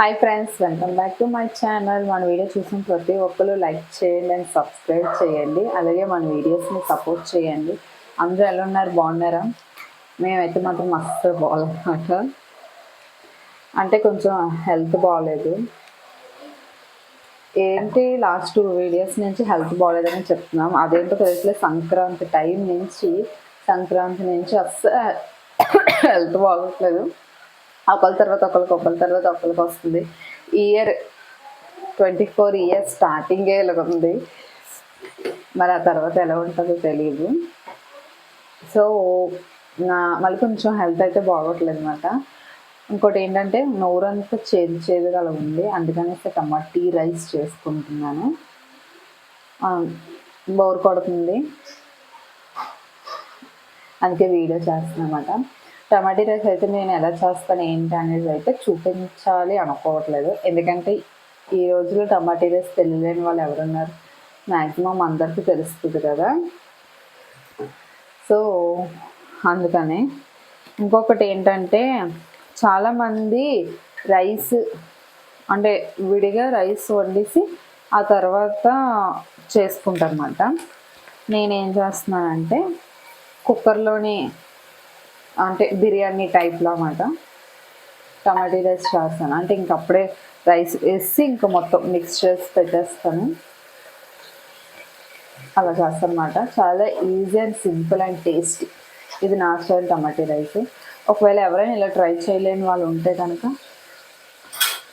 Hi friends welcome back to my channel మన video చూసిన ప్రతి ఒక్కరు లైక్ చేయండి అండ్ సబ్స్క్రైబ్ చేయండి. అలాగే మన వీడియోస్ని సపోర్ట్ చేయండి. అందరూ ఎలా ఉన్నారు? బాగున్నారా? మేమైతే మాత్రం మస్తు బాగాలన్నమాట అంటే కొంచెం హెల్త్ బాగాలేదు ఏంటి లాస్ట్ టూ వీడియోస్ నుంచి హెల్త్ బాగాలేదని చెప్తున్నాం. అదేంటో తెలియట్లేదు. సంక్రాంతి టైం నుంచి సంక్రాంతి నుంచి అస్సలు హెల్త్ బాగోట్లేదు. ఒకరి తర్వాత ఒకరికి ఒకరి తర్వాత ఒకరికి వస్తుంది. ఇయర్ ట్వంటీ ఫోర్ ఇయర్స్ స్టార్టింగే ఇలా ఉంది. మరి ఆ తర్వాత ఎలా ఉంటుందో తెలియదు సో నా మళ్ళీ కొంచెం హెల్త్ అయితే బాగోట్లేదు అనమాట ఇంకోటి ఏంటంటే నోరంతా చేదు చేదుగా అలా ఉంది. అందుకని టీ రైస్ చేసుకుంటున్నాను. బోర్ కొడుతుంది. అందుకే వీడియో చేస్తున్నాను అనమాట టమాటీ రైస్ అయితే నేను ఎలా చేస్తాను ఏంటి అనేది అయితే చూపించాలి అనుకోవట్లేదు. ఎందుకంటే ఈ రోజులో టమాటీ రైస్ తెలియలేని వాళ్ళు ఎవరున్నారు? మ్యాక్సిమం అందరికీ తెలుస్తుంది కదా. సో అందుకని ఇంకొకటి ఏంటంటే చాలామంది రైస్ అంటే విడిగా రైస్ వండేసి ఆ తర్వాత చేసుకుంటారన్నమాట. నేనేం చేస్తున్నానంటే కుక్కర్లోనే అంటే బిర్యానీ టైప్లో అన్నమాట. టమాటీ రైస్ చేస్తాను. అంటే ఇంక అప్పుడే రైస్ వేసి ఇంకా మొత్తం మిక్స్ చేసి పెట్టేస్తాను. అలా చేస్తాను అనమాట చాలా easy and simple and tasty ఇది నా స్టైల్ టమాటీ రైస్. ఒకవేళ ఎవరైనా ఇలా ట్రై చేయలేని వాళ్ళు ఉంటే కనుక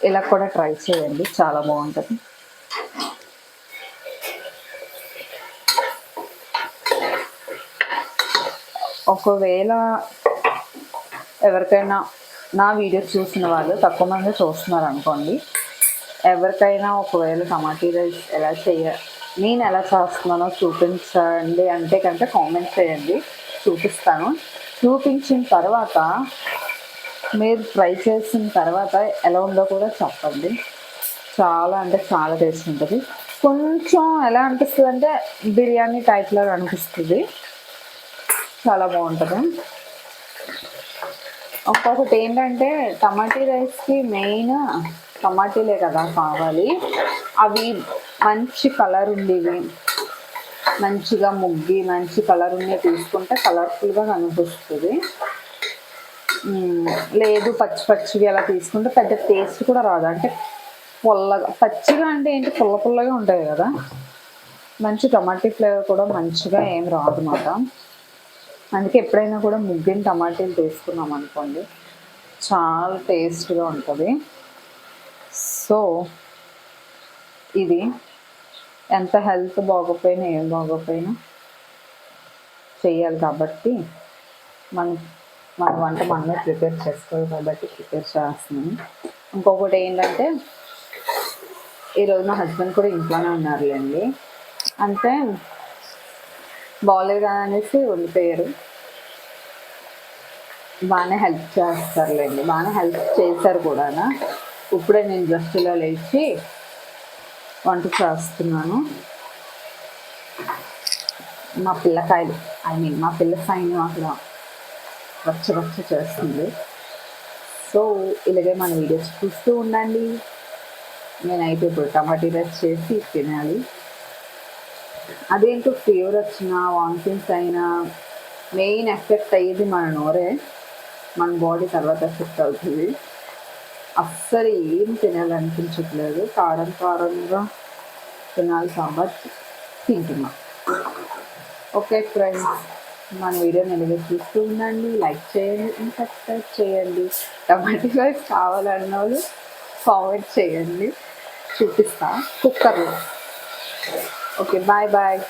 ఇలా కూడా ట్రై చేయండి. చాలా బాగుంటుంది. ఒకవేళ ఎవరికైనా నా వీడియోస్ చూసిన వాళ్ళు తక్కువ మంది చూస్తున్నారు అనుకోండి. ఎవరికైనా ఒకవేళ టమాటీ రైస్ ఎలా చేయ నేను ఎలా చేస్తున్నానో చూపించండి అంటే కనుక కామెంట్ చేయండి. చూపిస్తాను. చూపించిన తర్వాత మీరు ట్రై చేసిన తర్వాత ఎలా ఉందో కూడా చెప్పండి. చాలా అంటే చాలా టేస్ట్ ఉంటుంది. కొంచెం ఎలా అనిపిస్తుంది అంటే బిర్యానీ టైప్లో అనిపిస్తుంది. చాలా బాగుంటుంది. ఒక్కొక్కటి ఏంటంటే టమాటీ రైస్కి మెయిన్ టమాటీలే కదా కావాలి. అవి మంచి కలర్ ఉండేవి. మంచిగా ముగ్గి మంచి కలర్ ఉన్నవి తీసుకుంటే కలర్ఫుల్గా కనిపిస్తుంది. లేదు పచ్చి పచ్చివి అలా తీసుకుంటే పెద్ద టేస్ట్ కూడా రాదు. అంటే పొల్లగా పచ్చిగా అంటే ఏంటి? పుల్ల పుల్లగా ఉంటాయి కదా. మంచి టమాటీ ఫ్లేవర్ కూడా మంచిగా ఏం రాదు అన్నమాట అందుకే ఎప్పుడైనా కూడా ముగ్గిన టమాటీలు తీసుకున్నాం అనుకోండి చాలా టేస్ట్గా ఉంటుంది. సో ఇది ఎంత హెల్త్ బాగోపోయినా ఏం బాగోపోయినా చేయాలి కాబట్టి మన మన వంట మనమే ప్రిపేర్ చేసుకోవాలి కాబట్టి ప్రిపేర్ చేస్తున్నాను. ఇంకొకటి ఏంటంటే ఈరోజు మా హస్బెండ్ కూడా ఇంట్లోనే ఉన్నారులేండి. అంటే బాగాలేదు అనేసి వెళ్ళిపోయారు బాగానే హెల్ప్ చేస్తారులేండి. బాగానే హెల్ప్ చేశారు కూడా ఇప్పుడే నేను జస్ట్లో లేచి వంట చేస్తున్నాను. మా పిల్లకాయలు ఐ మీన్ మా పిల్ల సైన్ అక్కడ రచ్చ రచ్చ చేస్తుంది. సో ఇలాగే మన వీడియోస్ చూస్తూ ఉండండి. నేనైతే ఇప్పుడు టమాటీ రైస్ చేసి తినాలి. అదేంటో ఫీవర్ వచ్చినా వామిటింగ్స్ అయినా మెయిన్ ఎఫెక్ట్ అయ్యేది మన నోరే మన బాడీ తర్వాత ఎఫెక్ట్ అవుతుంది. అస్సలు ఏం తినాలనిపించట్లేదు. కారం కారంగా తినాలి సాంబార్ తింటున్నాం. ఓకే ఫ్రెండ్స్ మన వీడియో నిలబెట్టి చూస్తూ ఉండండి. లైక్ చేయండి. సబ్స్క్రైబ్ చేయండి. టమాటో రైస్ కావాలన్న వాళ్ళు ఫార్వర్డ్ చేయండి. చూపిస్తా. కుక్కర్లో Okay, bye bye.